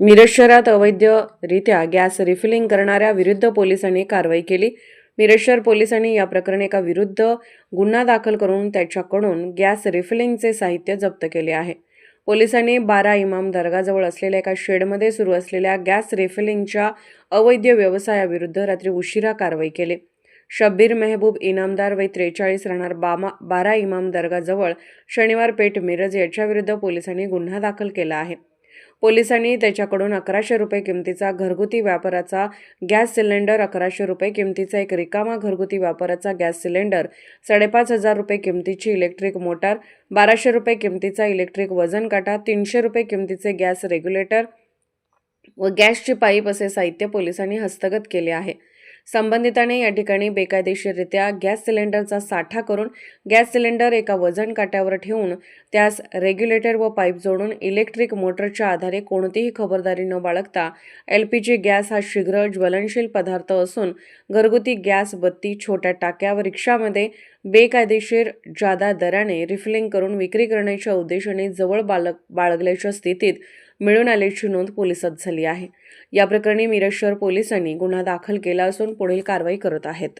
मिरज शहरात अवैधरित्या gas refilling करणाऱ्या विरुद्ध पोलिसांनी कारवाई केली. मिरज शहर पोलिसांनी या प्रकरणी एका विरुद्ध गुन्हा दाखल करून त्याच्याकडून गॅस रिफिलिंगचे साहित्य जप्त केले आहे. पोलिसांनी बारा इमाम दर्गाजवळ असलेल्या एका शेडमध्ये सुरू असलेल्या गॅस रिफिलिंगच्या अवैध व्यवसायाविरुद्ध रात्री उशिरा कारवाई केली. शब्बीर मेहबूब इनामदार वय त्रेचाळीस राहणार बामा बारा इमाम दर्गाजवळ शनिवार पेठ मिरज याच्याविरुद्ध पोलिसांनी गुन्हा दाखल केला आहे. पोलिसांनी त्याच्याकडून अकराशे रुपये किमतीचा घरगुती व्यापाराचा गॅस सिलेंडर अकराशे रुपये किमतीचा एक रिकामा घरगुती व्यापाराचा गॅस सिलेंडर साडेपाच हजार रुपये किमतीची इलेक्ट्रिक मोटार बाराशे रुपये किमतीचा इलेक्ट्रिक वजन काटा तीनशे रुपये किमतीचे गॅस रेग्युलेटर व गॅसची पाईप असे साहित्य पोलिसांनी हस्तगत केले आहे. संबंधिताने या ठिकाणी बेकायदेशीररित्या गॅस सिलेंडरचा साठा करून गॅस सिलेंडर एका वजन काट्यावर ठेवून त्यास रेग्युलेटर व पाईप जोडून इलेक्ट्रिक मोटरच्या आधारे कोणतीही खबरदारी न बाळगता एल पी जी गॅस हा शीघ्र ज्वलनशील पदार्थ असून घरगुती गॅस बत्ती छोट्या टाक्या व रिक्षामध्ये बेकायदेशीर जादा दराने रिफिलिंग करून विक्री करण्याच्या उद्देशाने जवळ बालक बाळगल्याच्या स्थितीत मिळून आल्याची नोंद पोलिसात झाली आहे. या प्रकरणी मिरज शहर पोलिसांनी गुन्हा दाखल केला असून पुढील कारवाई करत आहेत.